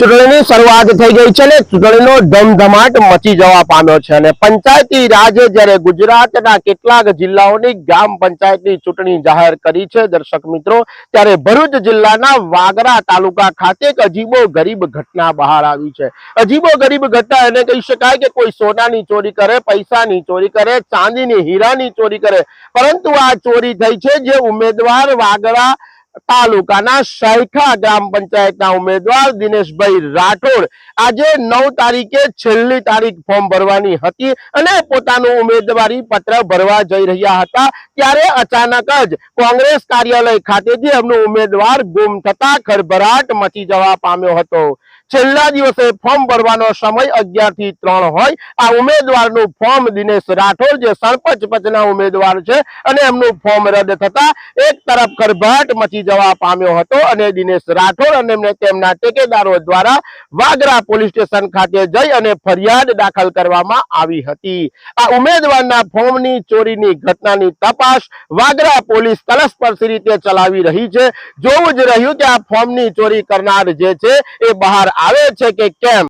ચૂંટણીની શરૂઆત થઈ ગઈ છે અને ચૂંટણીનો ધમધમાટ મચી જવા પામ્યો છે અને પંચાયતી રાજે જ્યારે ગુજરાતના કેટલાક જિલ્લાઓની ગ્રામ પંચાયતની ચૂંટણી જાહેર કરી છે, દર્શક મિત્રો, ત્યારે ભરૂચ જિલ્લાના વાગરા તાલુકા ખાતે એક અજીબો ગરીબ ઘટના બહાર આવી છે. અજીબો ગરીબ ઘટના એને કહી શકાય કે કોઈ સોનાની ચોરી કરે, પૈસાની ચોરી કરે, ચાંદીની હીરાની ચોરી કરે, પરંતુ આ ચોરી થઈ છે જે ઉમેદવાર વાગરા તાલુકાના શાયખા ગ્રામ પંચાયતના ઉમેદવાર દિનેશભાઈ રાઠોડ આજે નવ તારીખે છેલ્લી તારીખ ફોર્મ ભરવાની હતી અને પોતાનું ઉમેદવારી પત્ર ભરવા જઈ રહ્યા હતા ત્યારે અચાનક જ કોંગ્રેસ કાર્યાલય ખાતેથી એમનો ઉમેદવાર ગુમ થતા ખરભરાટ મચી જવા પામ્યો હતો. છેલ્લા દિવસે ફોર્મ ભરવાનો સમય અગિયારથી ત્રણ હોય. આ ઉમેદવારનું ફોર્મ દિનેશ રાઠોડ, જે સરપંચ પચના ઉમેદવાર છે, અને એમનું ફોર્મ રદ થતા એક તરફ કરભાટ મચી જવા પામ્યો હતો અને દિનેશ રાઠોડ અને એમને તેમના ટેકેદારો દ્વારા વાગરા પોલીસ સ્ટેશન ખાતે જઈ અને ફરિયાદ દાખલ કરવામાં આવી હતી. આ ઉમેદવારના ફોર્મની ચોરીની ઘટનાની તપાસ વાગરા પોલીસ તલસ્પર્શી રીતે ચલાવી રહી છે. જોવું જ રહ્યું કે આ ફોર્મની ચોરી કરનાર જે છે એ બહાર આવે છે કે કેમ?